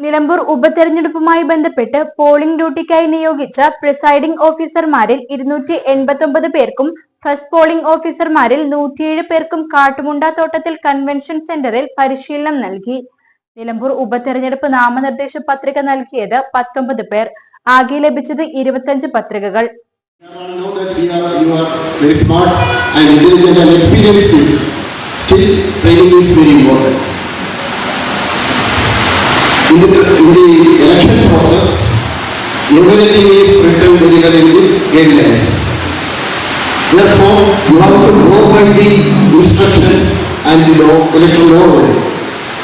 നിലമ്പൂർ ഉപതെരഞ്ഞെടുപ്പുമായി ബന്ധപ്പെട്ട് പോളിംഗ് ഡ്യൂട്ടിക്കായി നിയോഗിച്ച പ്രിസൈഡിംഗ് ഓഫീസർമാരിൽ ഇരുന്നൂറ്റി എൺപത്തി പേർക്കും ഫസ്റ്റ് പോളിംഗ് ഓഫീസർമാരിൽ നൂറ്റിയേഴ് പേർക്കും കാട്ടുമുണ്ട തോട്ടത്തിൽ കൺവെൻഷൻ സെന്ററിൽ പരിശീലനം നൽകി നിലമ്പൂർ ഉപതെരഞ്ഞെടുപ്പ് നാമനിർദ്ദേശ പത്രിക നൽകിയത് പത്തൊമ്പത് പേർ ആകെ ലഭിച്ചത് ഇരുപത്തഞ്ച് പത്രികകൾ. Still, training is very important. In the, in the election process, everything is written well in the guidelines. Therefore, you have to go by the instructions and the law, electoral law. only.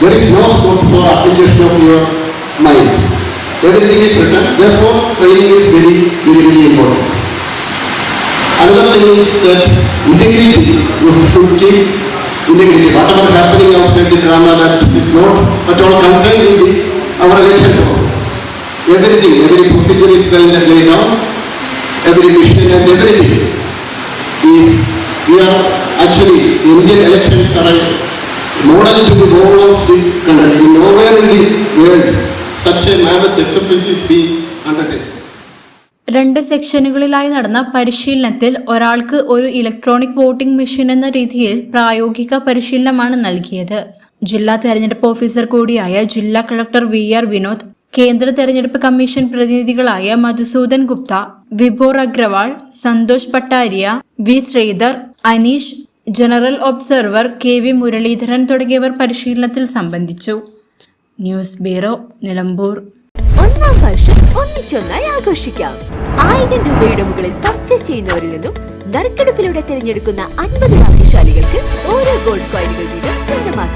There is no scope for application of your mind. Everything is written, therefore, training is very, very, very important. Another thing is that integrity, you should keep integrity. Whatever happening outside the drama that is not at all concerned in the, our election process. Everything, every procedure is well laid down, every mission and everything is, we are actually, Indian elections are a model to the whole of the country. Nowhere in the world such a mammoth exercise is being undertaken. രണ്ട് സെക്ഷനുകളിലായി നടന്ന പരിശീലനത്തിൽ ഒരാൾക്ക് ഒരു electronic voting machine എന്ന രീതിയിൽ പ്രായോഗിക പരിശീലനമാണ് നൽകിയത് ജില്ലാ തെരഞ്ഞെടുപ്പ് ഓഫീസർ കൂടിയായ ജില്ലാ കളക്ടർ വി ആർ വിനോദ് കേന്ദ്ര തെരഞ്ഞെടുപ്പ് commission പ്രതിനിധികളായ Madhusudan Gupta Vibhor Agarwal Santosh Pattaria V Sreedhar Aneesh general observer K V Muraleedharan തുടങ്ങിയവർ പരിശീലനത്തിൽ സംബന്ധിച്ചു. News bureau Nilambur. ഒന്നാം വർഷം ഒന്നിച്ചൊന്നായി ആഘോഷിക്കാം. ആയിരം രൂപയുടെ മുകളിൽ പർച്ചേസ് ചെയ്യുന്നവരിൽ നിന്നും തിരഞ്ഞെടുക്കുന്ന അൻപത് ഭാഗ്യശാലികൾക്ക് ഓരോ ഗോൾഡ് കോയിനുകൾ വീതം സ്വന്തമാക്കാം.